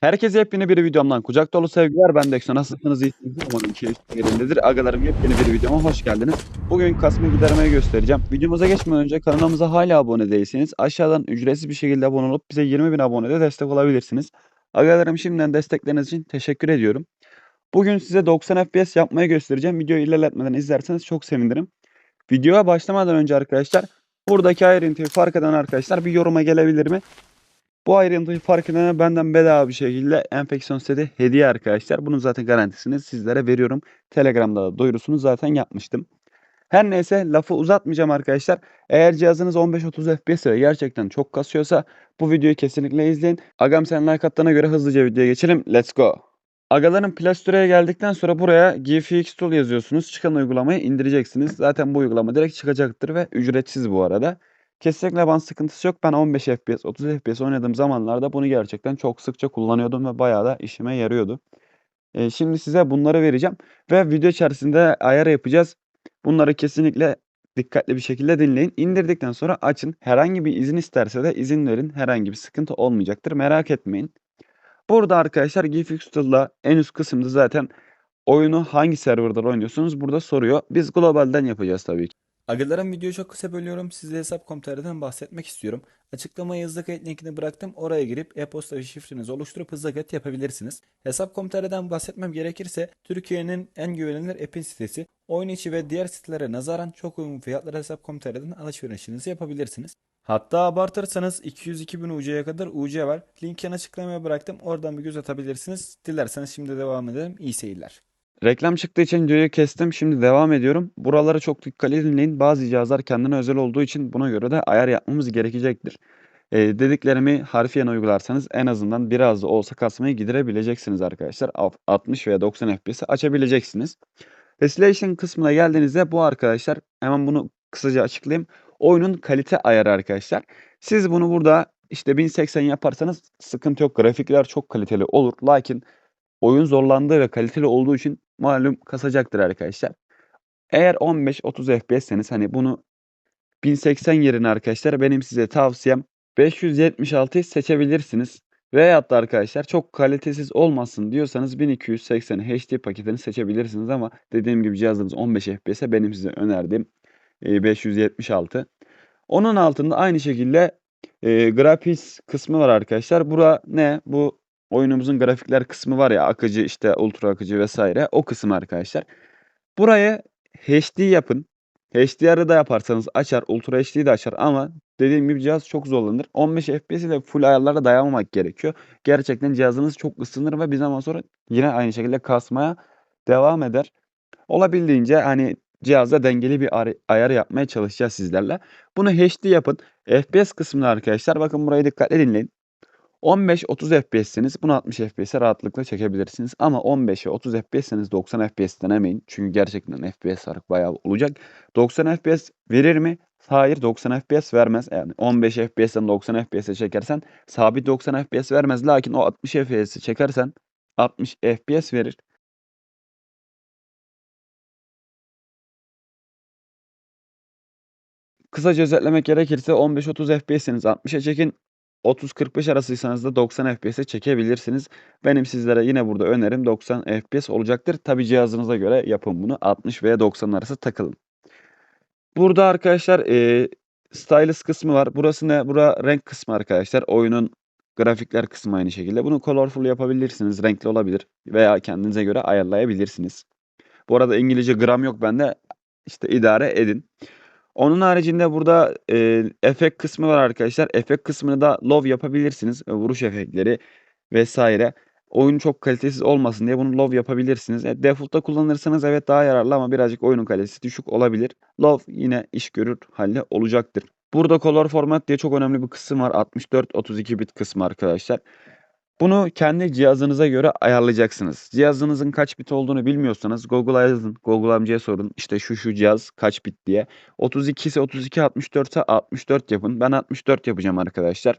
Herkese yepyeni bir videomdan kucak dolu sevgiler. Ben Dekso. Nasılsınız? İyisiniz? Umarım keyifli yerindedir. Agalarım yepyeni bir videoma hoş geldiniz. Bugün kasma gidermeyi göstereceğim. Videomuza geçmeden önce kanalımıza hala abone değilseniz aşağıdan ücretsiz bir şekilde abone olup bize 20 bin abonede destek olabilirsiniz. Agalarım şimdiden destekleriniz için teşekkür ediyorum. Bugün size 90 FPS yapmayı göstereceğim. Videoyu ilerletmeden izlerseniz çok sevinirim. Videoya başlamadan önce arkadaşlar buradaki ayrıntıyı fark eden arkadaşlar bir yoruma gelebilir mi? Bu ayrıntıyı fark edene benden bedava bir şekilde enfeksiyon seti hediye arkadaşlar. Bunun zaten garantisini sizlere veriyorum. Telegram'da da duyurusunu zaten yapmıştım. Her neyse lafı uzatmayacağım arkadaşlar. Eğer cihazınız 15-30 FPS ve gerçekten çok kasıyorsa bu videoyu kesinlikle izleyin. Agam sen like attığına göre hızlıca videoya geçelim. Let's go. Agaların Play geldikten sonra buraya GFX Tool yazıyorsunuz. Çıkan uygulamayı indireceksiniz. Zaten bu uygulama direkt çıkacaktır ve ücretsiz bu arada. Kesinlikle ban sıkıntısı yok. Ben 15 FPS, 30 FPS oynadığım zamanlarda bunu gerçekten çok sıkça kullanıyordum ve bayağı da işime yarıyordu. Ee, şimdi size bunları vereceğim ve video içerisinde ayar yapacağız. Bunları kesinlikle dikkatli bir şekilde dinleyin. İndirdikten sonra açın. Herhangi bir izin isterse de izin verin. Herhangi bir sıkıntı olmayacaktır. Merak etmeyin. Burada arkadaşlar GFX Tool'da en üst kısımda zaten oyunu hangi serverda oynuyorsunuz burada soruyor. Biz globalden yapacağız tabii ki. Agalarım videoyu çok kısa bölüyorum. Size hesap.com.tr'den bahsetmek istiyorum. Açıklamaya hızlı kayıt linkini bıraktım. Oraya girip e-posta ve şifrenizi oluşturup hızlı kayıt yapabilirsiniz. Hesap.com.tr'den bahsetmem gerekirse Türkiye'nin en güvenilir app'in sitesi. Oyun içi ve diğer sitelere nazaran çok uygun fiyatlara Hesap.com.tr'den alışverişinizi yapabilirsiniz. Hatta abartırsanız 202 bin UC'ye kadar UC var. Linkini açıklamaya bıraktım. Oradan bir göz atabilirsiniz. Dilerseniz şimdi devam edelim. İyi seyirler. Reklam çıktığı için videoyu kestim. Şimdi devam ediyorum. Buralara çok dikkatli dinleyin. Bazı cihazlar kendine özel olduğu için buna göre de ayar yapmamız gerekecektir. Ee, dediklerimi harfiyen uygularsanız en azından biraz da olsa kasmayı giderebileceksiniz arkadaşlar. Alt- 60 veya 90 FPS'i açabileceksiniz. Resolution kısmına geldiğinizde bu arkadaşlar hemen bunu kısaca açıklayayım. Oyunun kalite ayarı arkadaşlar. Siz bunu burada işte 1080 yaparsanız sıkıntı yok. Grafikler çok kaliteli olur. Lakin oyun zorlandığı ve kaliteli olduğu için malum kasacaktır arkadaşlar. Eğer 15-30 FPS'seniz hani bunu 1080 yerine arkadaşlar benim size tavsiyem 576'yı seçebilirsiniz. Veyahut da arkadaşlar çok kalitesiz olmasın diyorsanız 1280 HD paketini seçebilirsiniz ama dediğim gibi cihazınız 15 FPS'e benim size önerdiğim e, 576. Onun altında aynı şekilde e, graphics kısmı var arkadaşlar. Bura ne? Bu oyunumuzun grafikler kısmı var ya akıcı işte ultra akıcı vesaire o kısım arkadaşlar. Burayı HD yapın. HDR'ı da yaparsanız açar, Ultra HD'yi de açar ama dediğim gibi cihaz çok zorlanır. 15 FPS ile full ayarlara dayanmamak gerekiyor. Gerçekten cihazınız çok ısınır ve bir zaman sonra yine aynı şekilde kasmaya devam eder. Olabildiğince hani cihazda dengeli bir ar- ayar yapmaya çalışacağız sizlerle. Bunu HD yapın. FPS kısmında arkadaşlar bakın burayı dikkatle dinleyin. 15-30 FPS'seniz bunu 60 FPS'e rahatlıkla çekebilirsiniz. Ama 15 ve 30 FPS'seniz 90 FPS denemeyin. Çünkü gerçekten FPS farkı bayağı olacak. 90 FPS verir mi? Hayır 90 FPS vermez. Yani 15 FPS'ten 90 FPS'e çekersen sabit 90 FPS vermez. Lakin o 60 FPS'i çekersen 60 FPS verir. Kısaca özetlemek gerekirse 15-30 FPS'iniz 60'a çekin. 30-45 arasıysanız da 90 FPS'e çekebilirsiniz. Benim sizlere yine burada önerim 90 FPS olacaktır. Tabi cihazınıza göre yapın bunu. 60 veya 90 arası takılın. Burada arkadaşlar e, stylus kısmı var. Burası ne? Bura renk kısmı arkadaşlar. Oyunun grafikler kısmı aynı şekilde. Bunu colorful yapabilirsiniz. Renkli olabilir. Veya kendinize göre ayarlayabilirsiniz. Bu arada İngilizce gram yok bende. İşte idare edin. Onun haricinde burada e, efekt kısmı var arkadaşlar. Efekt kısmını da low yapabilirsiniz. E, vuruş efektleri vesaire. Oyun çok kalitesiz olmasın diye bunu low yapabilirsiniz. E, default'ta kullanırsanız evet daha yararlı ama birazcık oyunun kalitesi düşük olabilir. Low yine iş görür halde olacaktır. Burada color format diye çok önemli bir kısım var. 64-32 bit kısmı arkadaşlar. Bunu kendi cihazınıza göre ayarlayacaksınız. Cihazınızın kaç bit olduğunu bilmiyorsanız Google'a yazın. Google amcaya sorun. İşte şu şu cihaz kaç bit diye. 32 ise 32, 64 ise 64 yapın. Ben 64 yapacağım arkadaşlar.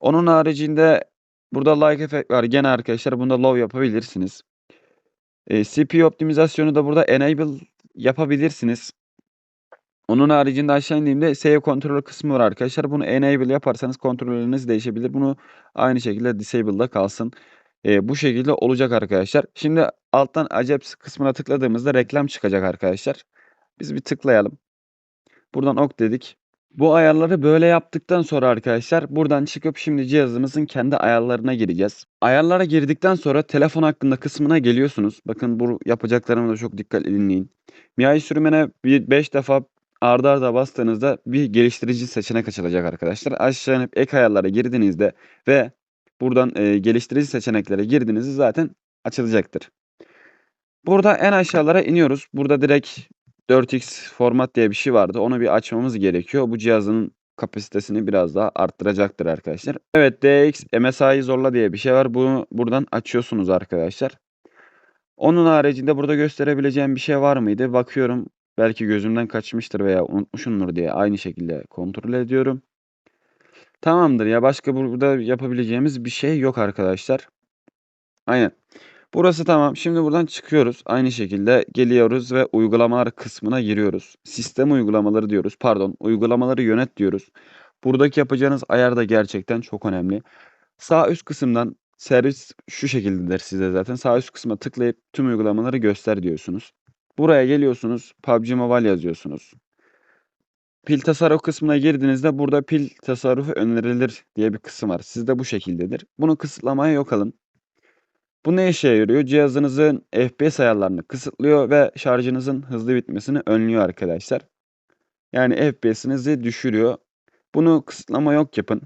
Onun haricinde burada like efekt var. Gene arkadaşlar bunda low yapabilirsiniz. E, CPU optimizasyonu da burada enable yapabilirsiniz. Onun haricinde aşağı indiğimde save kontrol kısmı var arkadaşlar. Bunu enable yaparsanız kontrolleriniz değişebilir. Bunu aynı şekilde disable'da kalsın. Eee, bu şekilde olacak arkadaşlar. Şimdi alttan Ajax kısmına tıkladığımızda reklam çıkacak arkadaşlar. Biz bir tıklayalım. Buradan ok dedik. Bu ayarları böyle yaptıktan sonra arkadaşlar buradan çıkıp şimdi cihazımızın kendi ayarlarına gireceğiz. Ayarlara girdikten sonra telefon hakkında kısmına geliyorsunuz. Bakın bu yapacaklarıma da çok dikkatli dinleyin. MIUI sürümüne bir 5 defa arda arda bastığınızda bir geliştirici seçenek açılacak arkadaşlar. Aşağı inip ek ayarlara girdiğinizde ve buradan eee, geliştirici seçeneklere girdiğinizde zaten açılacaktır. Burada en aşağılara iniyoruz. Burada direkt 4x format diye bir şey vardı. Onu bir açmamız gerekiyor. Bu cihazın kapasitesini biraz daha arttıracaktır arkadaşlar. Evet DX MSI'yi zorla diye bir şey var. Bunu buradan açıyorsunuz arkadaşlar. Onun haricinde burada gösterebileceğim bir şey var mıydı? Bakıyorum belki gözümden kaçmıştır veya unutmuşumdur diye aynı şekilde kontrol ediyorum. Tamamdır ya başka burada yapabileceğimiz bir şey yok arkadaşlar. Aynen. Burası tamam. Şimdi buradan çıkıyoruz. Aynı şekilde geliyoruz ve uygulamalar kısmına giriyoruz. Sistem uygulamaları diyoruz. Pardon, uygulamaları yönet diyoruz. Buradaki yapacağınız ayar da gerçekten çok önemli. Sağ üst kısımdan servis şu şekildedir size zaten. Sağ üst kısma tıklayıp tüm uygulamaları göster diyorsunuz. Buraya geliyorsunuz. PUBG Mobile yazıyorsunuz. Pil tasarruf kısmına girdiğinizde burada pil tasarrufu önerilir diye bir kısım var. Sizde bu şekildedir. Bunu kısıtlamaya yok alın. Bu ne işe yarıyor? Cihazınızın FPS ayarlarını kısıtlıyor ve şarjınızın hızlı bitmesini önlüyor arkadaşlar. Yani FPS'inizi düşürüyor. Bunu kısıtlama yok yapın.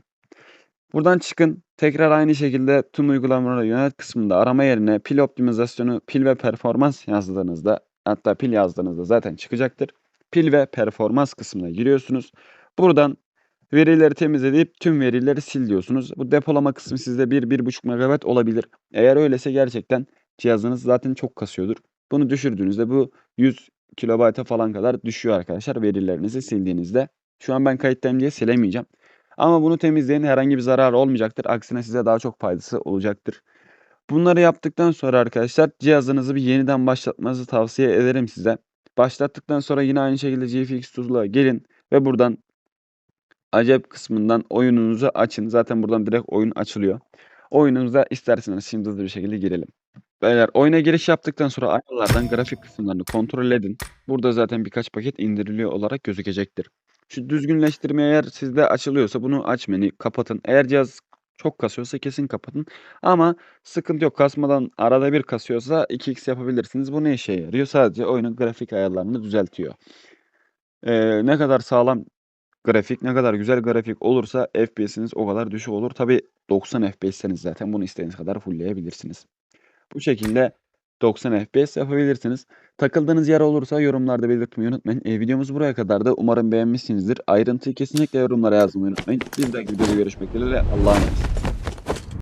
Buradan çıkın. Tekrar aynı şekilde tüm uygulamaları yönet kısmında arama yerine pil optimizasyonu, pil ve performans yazdığınızda hatta pil yazdığınızda zaten çıkacaktır. Pil ve performans kısmına giriyorsunuz. Buradan verileri temizleyip tüm verileri sil diyorsunuz. Bu depolama kısmı sizde 1-1.5 MB olabilir. Eğer öylese gerçekten cihazınız zaten çok kasıyordur. Bunu düşürdüğünüzde bu 100 kilobayta falan kadar düşüyor arkadaşlar verilerinizi sildiğinizde. Şu an ben kayıttayım diye silemeyeceğim. Ama bunu temizleyin herhangi bir zarar olmayacaktır. Aksine size daha çok faydası olacaktır. Bunları yaptıktan sonra arkadaşlar cihazınızı bir yeniden başlatmanızı tavsiye ederim size. Başlattıktan sonra yine aynı şekilde GFX Tool'a gelin ve buradan acayip kısmından oyununuzu açın. Zaten buradan direkt oyun açılıyor. Oyununuza isterseniz şimdi hızlı bir şekilde girelim. Beyler oyuna giriş yaptıktan sonra ayarlardan grafik kısımlarını kontrol edin. Burada zaten birkaç paket indiriliyor olarak gözükecektir. Şu düzgünleştirme eğer sizde açılıyorsa bunu açmayın, kapatın. Eğer cihaz çok kasıyorsa kesin kapatın. Ama sıkıntı yok. Kasmadan arada bir kasıyorsa 2x yapabilirsiniz. Bu ne işe yarıyor? Sadece oyunun grafik ayarlarını düzeltiyor. Ee, ne kadar sağlam grafik, ne kadar güzel grafik olursa FPS'iniz o kadar düşük olur. Tabi 90 FPS'seniz zaten bunu istediğiniz kadar fullleyebilirsiniz. Bu şekilde 90 FPS yapabilirsiniz. Takıldığınız yer olursa yorumlarda belirtmeyi unutmayın. E, videomuz buraya kadar da umarım beğenmişsinizdir. Ayrıntıyı kesinlikle yorumlara yazmayı unutmayın. Bir dahaki videoda görüşmek dileğiyle. Allah'a emanet.